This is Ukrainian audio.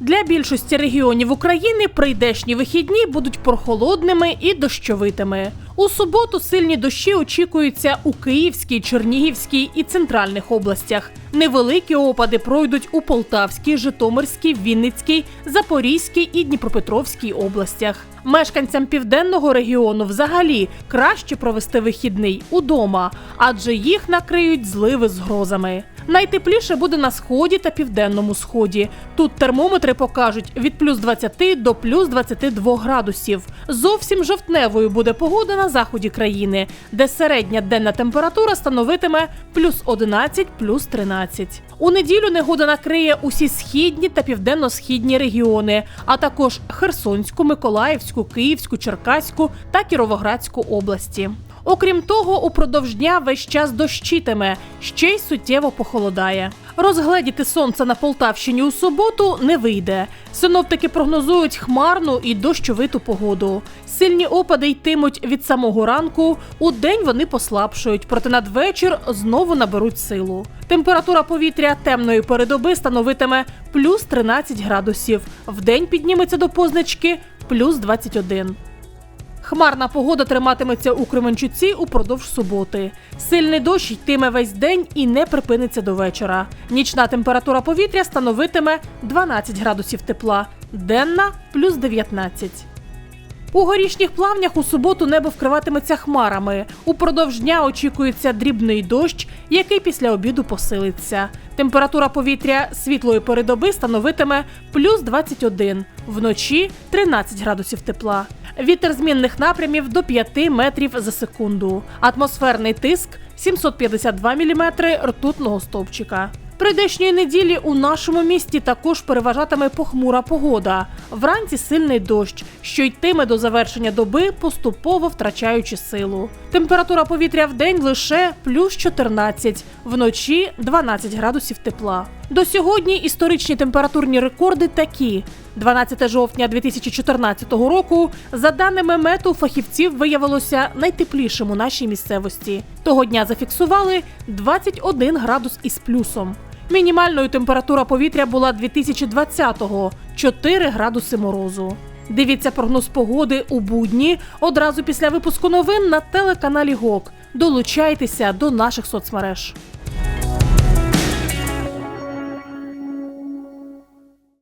більшості регіонів України прийдешні вихідні будуть прохолодними і дощовитими. У суботу сильні дощі очікуються у Київській, Чернігівській і центральних областях. Невеликі опади пройдуть у Полтавській, Житомирській, Вінницькій, Запорізькій і Дніпропетровській областях. Мешканцям південного регіону взагалі краще провести вихідний удома, адже їх накриють зливи з грозами. Найтепліше буде на сході та південному сході. Тут термометри покажуть від плюс 20 до плюс 22 градусів. Зовсім жовтневою буде погода на заході країни, де середня денна температура становитиме плюс 11, плюс 13. У неділю негода накриє усі східні та південно-східні регіони, а також Херсонську, Миколаївську, Київську, Черкаську та Кіровоградську області. Окрім того, упродовж дня весь час дощитиме, ще й суттєво похолодає. Розгледіти сонце на Полтавщині у суботу не вийде. Синоптики прогнозують хмарну і дощовиту погоду. Сильні опади йтимуть від самого ранку. У день вони послабшують, проте надвечір знову наберуть силу. Температура повітря темної передоби становитиме плюс 13 градусів. Вдень підніметься до позначки плюс 21. Хмарна погода триматиметься у Кременчуці упродовж суботи. Сильний дощ йтиме весь день і не припиниться до вечора. Нічна температура повітря становитиме 12 градусів тепла, денна плюс 19. У горішніх плавнях у суботу небо вкриватиметься хмарами. Упродовж дня очікується дрібний дощ, який після обіду посилиться. Температура повітря світлої передоби становитиме плюс 21, вночі 13 градусів тепла. Вітер змінних напрямів до 5 метрів за секунду. Атмосферний тиск 752 мм ртутного стовпчика. Прийдешньої неділі у нашому місті також переважатиме похмура погода. Вранці сильний дощ, що йтиме до завершення доби, поступово втрачаючи силу. Температура повітря в день лише плюс 14, вночі 12 градусів тепла. До сьогодні історичні температурні рекорди такі: 12 жовтня 2014 року, за даними мету, фахівців виявилося найтеплішим у нашій місцевості. Того дня зафіксували 21 градус із плюсом. Мінімальною температура повітря була 2020-го – 4 градуси морозу. Дивіться прогноз погоди у будні одразу після випуску новин на телеканалі ГОК. Долучайтеся до наших соцмереж.